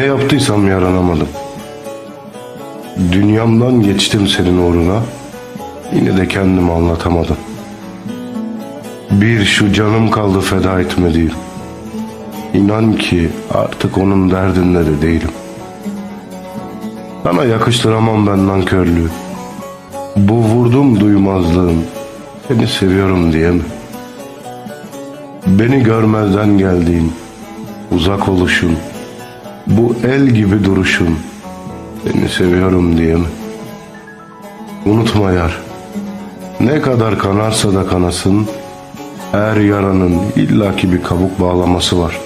yaptıysam yaranamadım. Dünyamdan geçtim senin uğruna. Yine de kendimi anlatamadım. Bir şu canım kaldı feda etmediğim. İnan ki artık onun derdinde de değilim. Sana yakıştıramam ben nankörlüğü. Bu vurdum duymazlığım. Seni seviyorum diye mi? Beni görmezden geldiğin, uzak oluşun, bu el gibi duruşun, seni seviyorum diye mi? Unutma yar, ne kadar kanarsa da kanasın, her yaranın illaki bir kabuk bağlaması var.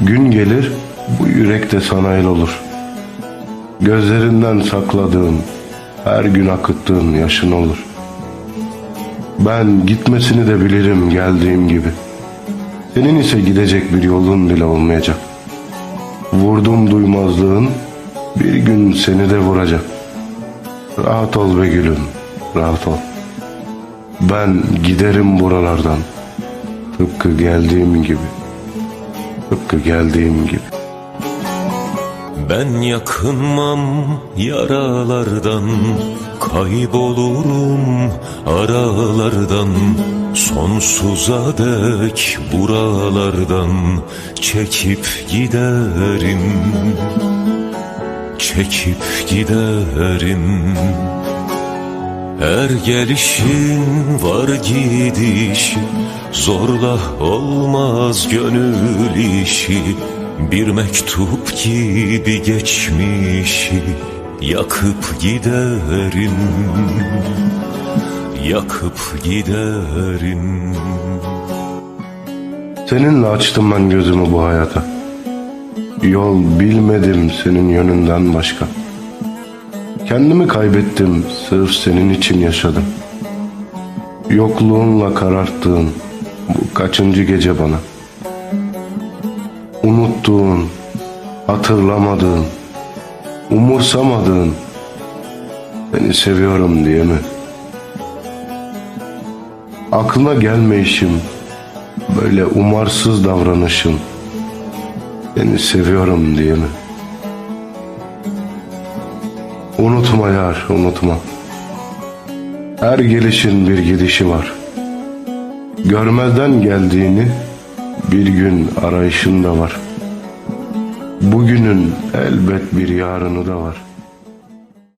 Gün gelir, bu yürek de sana el olur. Gözlerinden sakladığın, her gün akıttığın yaşın olur. Ben gitmesini de bilirim geldiğim gibi. Senin ise gidecek bir yolun bile olmayacak. Vurdum duymazlığın bir gün seni de vuracak. Rahat ol be gülüm, rahat ol. Ben giderim buralardan. Tıpkı geldiğim gibi. Tıpkı geldiğim gibi. Ben yakınmam yaralardan Kaybolurum aralardan Sonsuza dek buralardan Çekip giderim. Çekip giderim. Her gelişin var gidişi Zorla olmaz gönül işi. Bir mektup gibi geçmişi Yakıp giderim Yakıp giderim Seninle açtım ben gözümü bu hayata. Yol bilmedim senin yönünden başka. Kendimi kaybettim, sırf senin için yaşadım. Yokluğunla kararttığın bu kaçıncı gece bana. Unuttuğun, hatırlamadığın, umursamadığın, seni seviyorum diye mi? Aklına gelmeyişim, böyle umarsız davranışın, seni seviyorum diye mi? Unutma yar, unutma. Her gelişin bir gidişi var. Görmezden geldiğini bir gün arayışın da var. Bugünün elbet bir yarını da var.''